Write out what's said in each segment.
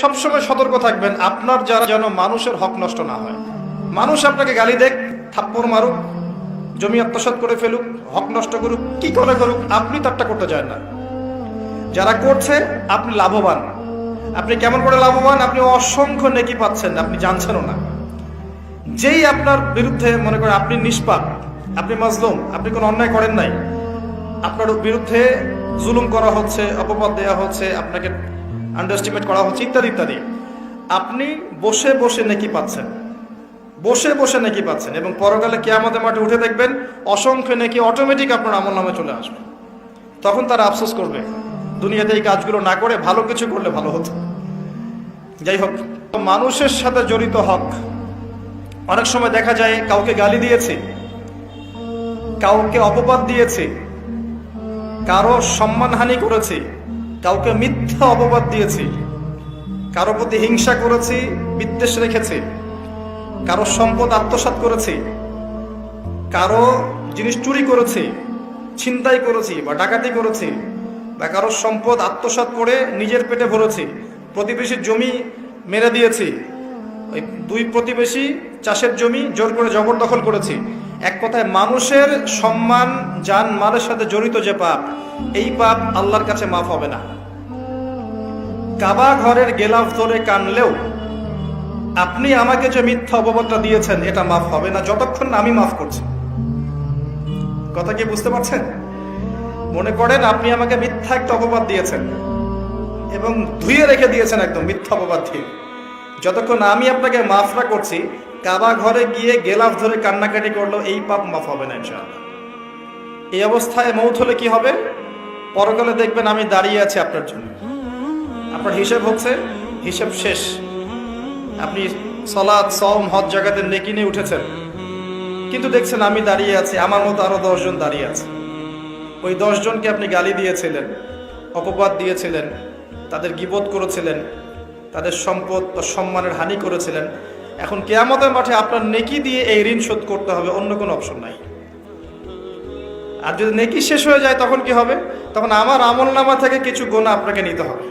সবসময় সতর্ক থাকবেন, আপনার যারা যেন মানুষের হক নষ্ট না হয়। মানুষ আপনাকে গালি দেখ থাপ্পড় মারুক, জমি আত্মসাৎ করে ফেলুক, হক নষ্ট করুক, কি করে করুক, আপনি তারটা করতে চান না। যারা করছে, আপনি লাভবান। আপনি কেমন করে লাভবান, আপনি অসংখ্য নেকি পাচ্ছেন, আপনি জানছেনও না। যেই আপনার বিরুদ্ধে মনে করেন আপনি নিষ্পাপ, আপনি মাজলুম, আপনি কোনো অন্যায় করেন নাই, আপনার বিরুদ্ধে জুলুম করা হচ্ছে, অপবাদ দেওয়া হচ্ছে, আপনাকে আন্ডারস্টিমেট করা হচ্ছে, ইত্যাদি ইত্যাদি। আপনি বসে বসে নেকি পাচ্ছেন। বসে বসে নেকি পাচ্ছেন এবং পরকালে আমাদের মাঠে উঠে দেখবেন, অসংখ্য নেকি অটোমেটিক আপনার আমল নামে চলে আসবে। তখন তারা আফসোস করবে, দুনিয়াতে এই কাজগুলো না করে ভালো কিছু করলে ভালো হতো। যাই হোক মানুষের সাথে জড়িত হক, অনেক সময় দেখা যায় কাউকে গালি দিয়েছে, কাউকে অপবাদ দিয়েছে, কারও সম্মানহানি করেছি কাউকে মিথ্যা অপবাদ দিয়েছি। কারও প্রতি হিংসা করেছি, বিদ্বেষ রেখেছি। কারও সম্পদ আত্মসাৎ করেছি। কারও জিনিস চুরি করেছি, ছিনতাই করেছি বা ডাকাতি করেছি বা কারও সম্পদ আত্মসাৎ করে নিজের পেটে ভরেছি। প্রতিবেশীর জমি মেরে দিয়েছি। ওই দুই প্রতিবেশী চাষের জমি জোর করে জবরদখল করেছি। এক কথায় মানুষের সম্মান, যান, মালের সাথে জড়িত যে পাপ, এই পাপ আল্লাহর কাছে মাফ হবে না। কাবা ঘরের গেলাফ ধরে কানলেও, আপনি আমাকে যে মিথ্যা অপবাদটা দিয়েছেন, এটা মাফ হবে না, যতক্ষণ না আমি মাফ করছি। কথা কি বুঝতে পারছেন? মনে করেন আপনি আমাকে মিথ্যা একটা অপবাদ দিয়েছেন এবং ধুয়ে রেখে দিয়েছেন একদম মিথ্যা অপবাদ দিয়ে। যতক্ষণ আমি আপনাকে মাফ না করছি কাবা ঘরে গিয়ে গেলাফ ধরে কান্নাকাটি করল, এই পাপ মাফ হবে না ইনশাআল্লাহ। এই অবস্থায় মৌত হলে কি হবে? পরকালে দেখবেন আমি দাঁড়িয়ে আছি আপনার জন্য। আপনার হিসেব হচ্ছে, হিসেব শেষ। আপনি সলাদ সম হজ জায়গাতে নেকি নিয়ে উঠেছেন। কিন্তু দেখছেন আমি দাঁড়িয়ে আছি, আমার মতো আরও দশজন দাঁড়িয়ে আছে। ওই দশজনকে আপনি গালি দিয়েছিলেন, অপবাদ দিয়েছিলেন, তাদের গিবোধ করেছিলেন, তাদের সম্পদ বা সম্মানের হানি করেছিলেন। এখন কেয়ামতের মাঠে আপনার নেকি দিয়ে এই ঋণ শোধ করতে হবে, অন্য কোনো অপশন নাই। আর যদি নেকি শেষ হয়ে যায়, তখন কি হবে? তখন আমার আমল নামা থেকে কিছু গোনা আপনাকে নিতে হবে।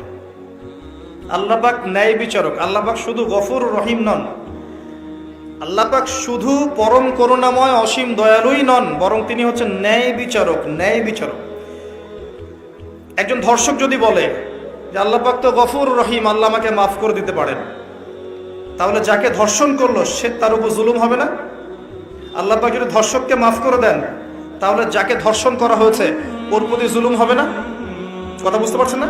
আল্লাপাক ন্যায় বিচারক, আল্লাপাক শুধু গফুর রহিম নন। আল্লাপাক শুধু পরম করুণাময় অসীম দয়ালুই নন, বরং তিনি হচ্ছেন ন্যায় বিচারক ন্যায় বিচারক। একজন ধর্ষক যদি বলে যে, আল্লাপাক তো গফুর রহিম, আল্লাহ আমাকে মাফ করে দিতে পারেন। তাহলে যাকে ধর্ষণ করল, সে তার উপর জুলুম হবে না? আল্লাপাক যদি ধর্ষককে মাফ করে দেন, তাহলে যাকে ধর্ষণ করা হয়েছে, ওর প্রতি জুলুম হবে না? কথা বুঝতে পারছেন না?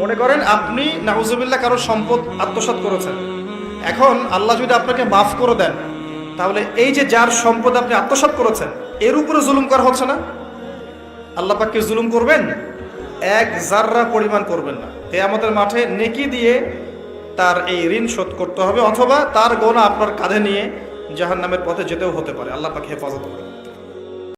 মনে করেন আপনি নাহুজুবিল্লাহ কারও সম্পদ আত্মসাৎ করেছেন। এখন আল্লাহ যদি আপনাকে মাফ করে দেন, তাহলে এই যে যার সম্পদ আপনি আত্মসাৎ করেছেন, এর উপরে জুলুম করা হচ্ছে না? আল্লাহ পাককে জুলুম করবেন? এক জাররা পরিমাণ করবেন না। এ আমাদের মাঠে নেকি দিয়ে তার এই ঋণ শোধ করতে হবে অথবা তার গোনা আপনার কাঁধে নিয়ে জাহান নামের পথে যেতেও হতে পারে। আল্লাহ পাকে হেফাজত করে